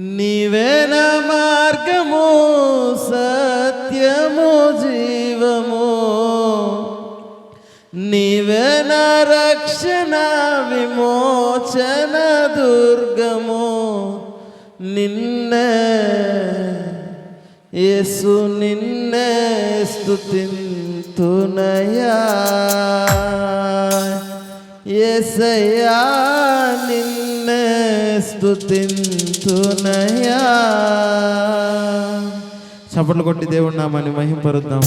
నీవేన మార్గము సత్యము జీవము? నీవేన రక్షణ విమోచన దుర్గము? నిన్నే యేసు నిన్నే స్తుతింతునయా? ఏసయ్యా నిన్నే సునయా చప్పట్లు కొట్టి దేవుడు నామని మహింపరుద్దాం.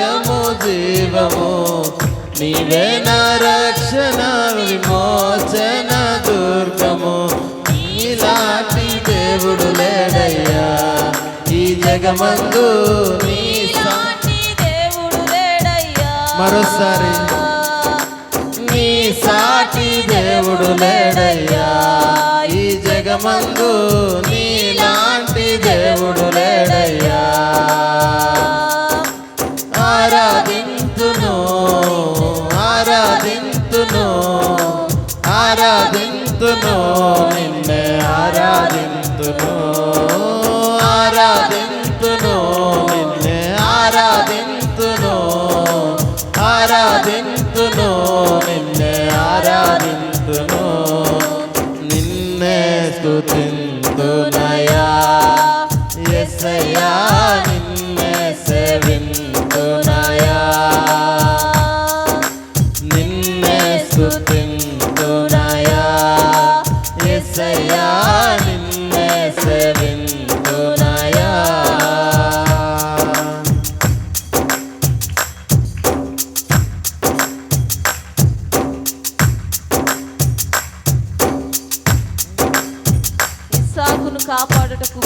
సత్యము జీవము నీవే నా రక్షణ విమోచన దుర్గము. నీలాంటి దేవుడు లేడయ్యా ఈ జగమందు నీ దేవుడు లేడయ్యా. మరోసారి నీ సాటి దేవుడు లేడయ్యా ఈ జగమందు నీలాంటి దేవుడు లేడయ్యా. ఆరాధింతును నిన్నే ఆరాధింతును. ఆరాధింతును నిన్నే ఆరాధింతును. ఆరాధింతును నిన్నే ఆరాధింతును. నిన్నే స్తుతింతునయా. ఎస్సయ్యా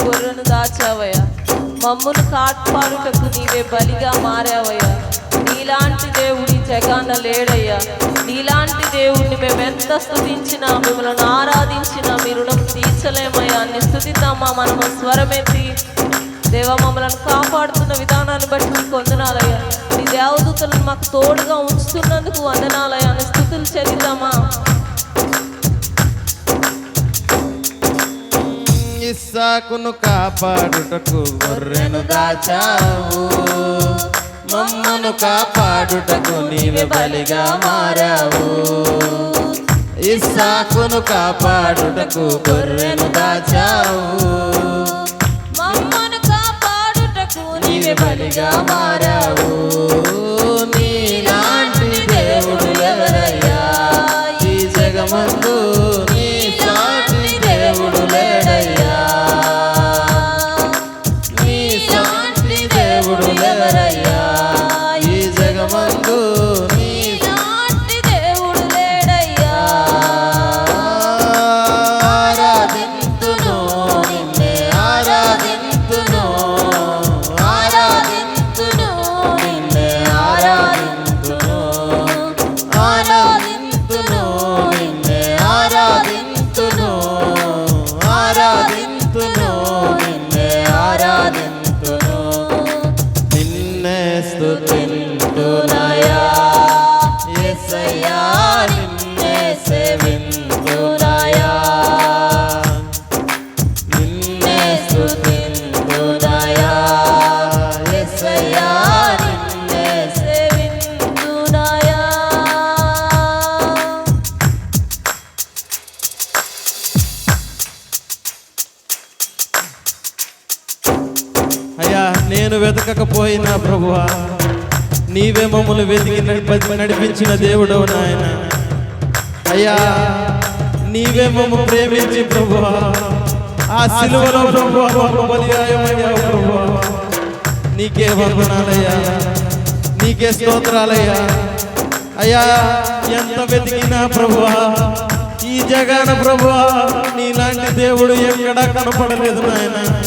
గొర్రెను దాచావయ్యా. మమ్మును కాపాడుటకు నీవే బలిగా మారావయ్యా. నీలాంటి దేవుడి జగాన లేడయ్యా. నీలాంటి దేవుడిని మేము ఎంత స్థుతించినా మిమ్మల్ని ఆరాధించినా మీ రుణం తీర్చలేమయ్యా. అన్ని స్థుతిద్దామా మనం స్వరమెత్తి దేవ మమ్మల్ని కాపాడుతున్న విధానాన్ని బట్టి మీకు వందనాలయ్యా. నీ దేవదూతలను మాకు తోడుగా ఉంచుతున్నందుకు వందనాలయ్యా. అని స్థుతులు చెల్లిద్దామా? ఇస్సాకును కాపాడుటకు గొర్రెను దాచావు. మమ్మను కాపాడుటకు నీవే బలిగా మారావు. ఇస్సాకును కాపాడుటకు గొర్రెను దాచావు. మమ్మను కాపాడుటకు నీవే బలిగా మారావు. నీవే మమ్మల్ని వెతికి నడిప- నడిపించిన దేవుడవు నాయన. అయ్యా నీవే మమ్మల్ని ప్రేమించి ప్రభువా. ఆ సిలువలో ప్రభువా మమ్మ బలియాయమయ్యావు ప్రభువా. నీకే వందనాలయ్యా నీకే స్తోత్రాలయ్యా. అయ్యా ఎంత వెతికినా ప్రభువా ఈ జగాన ప్రభువా నీలాంటి దేవుడు ఎక్కడా కనపడలేదు నాయన.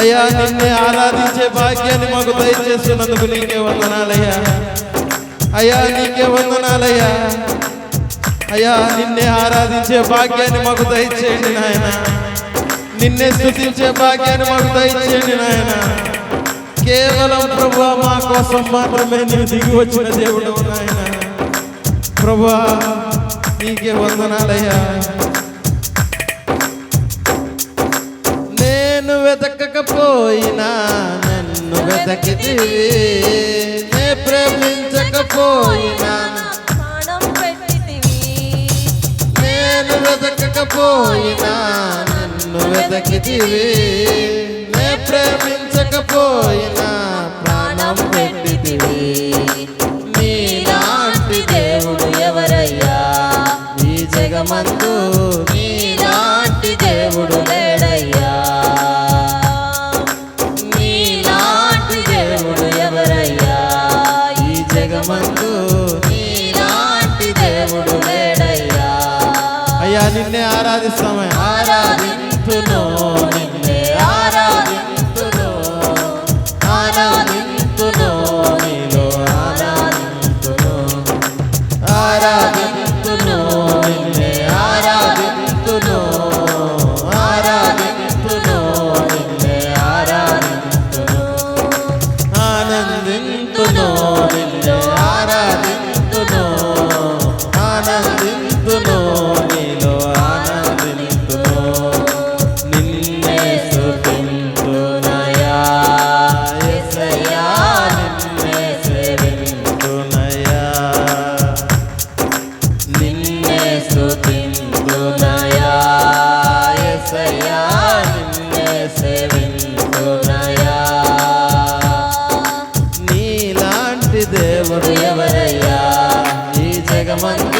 అయ్యా నిన్నే ఆరాధించే భాగ్యాన్ని మాకు దయచేస్తున్నందుకు నీకే వందనాలయ్యా. అయ్యా నీకే వందనాలయ్యా. అయ్యా నిన్నే ఆరాధించే భాగ్యాన్ని మాకు దయచేయండి నాయన. నిన్నే స్థుతించే భాగ్యాన్ని మాకు దయచేయండి నాయన. కేవలం ప్రభు మా కోసం మాత్రమే నేను దిగి వచ్చిన దేవుడు నాయన. ప్రభా నీకే వందనాలయ్యా. నేను వెతకకపోయినా నన్ను వెతకితివి. నే ప్రేమించకపోయినా నేను వెతకకపోయినా నన్ను వెతకితివి. నే ప్రేమించకపోయినా ప్రాణం పెట్టితివి. నీలాంటి దేవుడు ఎవరయ్యా? ఈ జగమందు నీలాంటి దేవుడు లేడయ్యా అయ్యా నిన్నే ఆరాధిస్తామయ్యా. ఆరాధింతును జగమందు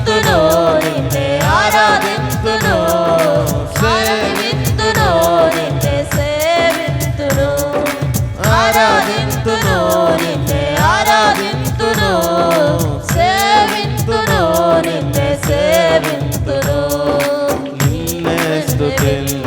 నిన్నే స్తుతింతునయా